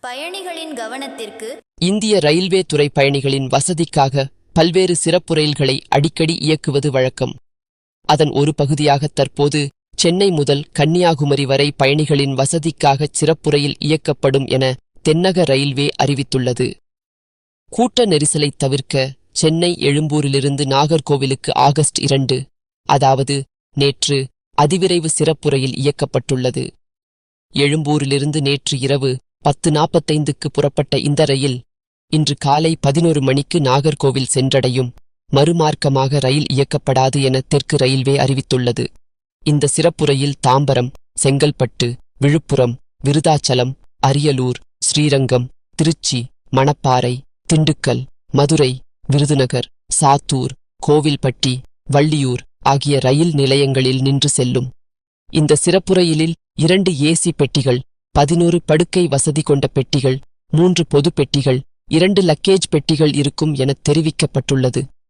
பயணிகளின் கவனத்திற்கு இந்திய ரயில்வே துறை பயணிகளின் வசதிக்காக பல்வேறு சிறப்பு ரயில்களை அடிக்கடி இயக்குவது வழக்கம். அதன் ஒரு பகுதியாக தற்போது சென்னை முதல் கன்னியாகுமரி வரை பயணிகளின் வசதிக்காக சிறப்பு ரயில் இயக்கப்படும் என தென்னக ரயில்வே அறிவித்துள்ளது. கூட்ட நெரிசலை தவிர்க்க சென்னை எழும்பூரிலிருந்து நாகர்கோவிலுக்கு ஆகஸ்ட் இரண்டு அதாவது நேற்று அதிவிரைவு சிறப்பு ரயில் இயக்கப்பட்டுள்ளது. எழும்பூரிலிருந்து நேற்று இரவு பத்து நாற்பத்தைந்துக்கு புறப்பட்ட இந்த ரயில் இன்று காலை பதினொரு மணிக்கு நாகர்கோவில் சென்றடையும். மறுமார்க்கமாக ரயில் இயக்கப்படாது என தெற்கு ரயில்வே அறிவித்துள்ளது. இந்த சிறப்பு ரயில் தாம்பரம் செங்கல்பட்டு விழுப்புரம் விருதாச்சலம் அரியலூர் ஸ்ரீரங்கம் திருச்சி மணப்பாறை திண்டுக்கல் மதுரை விருதுநகர் சாத்தூர் கோவில்பட்டி வள்ளியூர் ஆகிய ரயில் நிலையங்களில் நின்று செல்லும். இந்த சிறப்பு ரயிலில் இரண்டு ஏசி பெட்டிகள் பதினோரு படுக்கை வசதி கொண்ட பெட்டிகள் மூன்று பொது பெட்டிகள் இரண்டு லக்கேஜ் பெட்டிகள் இருக்கும் என தெரிவிக்கப்பட்டுள்ளது.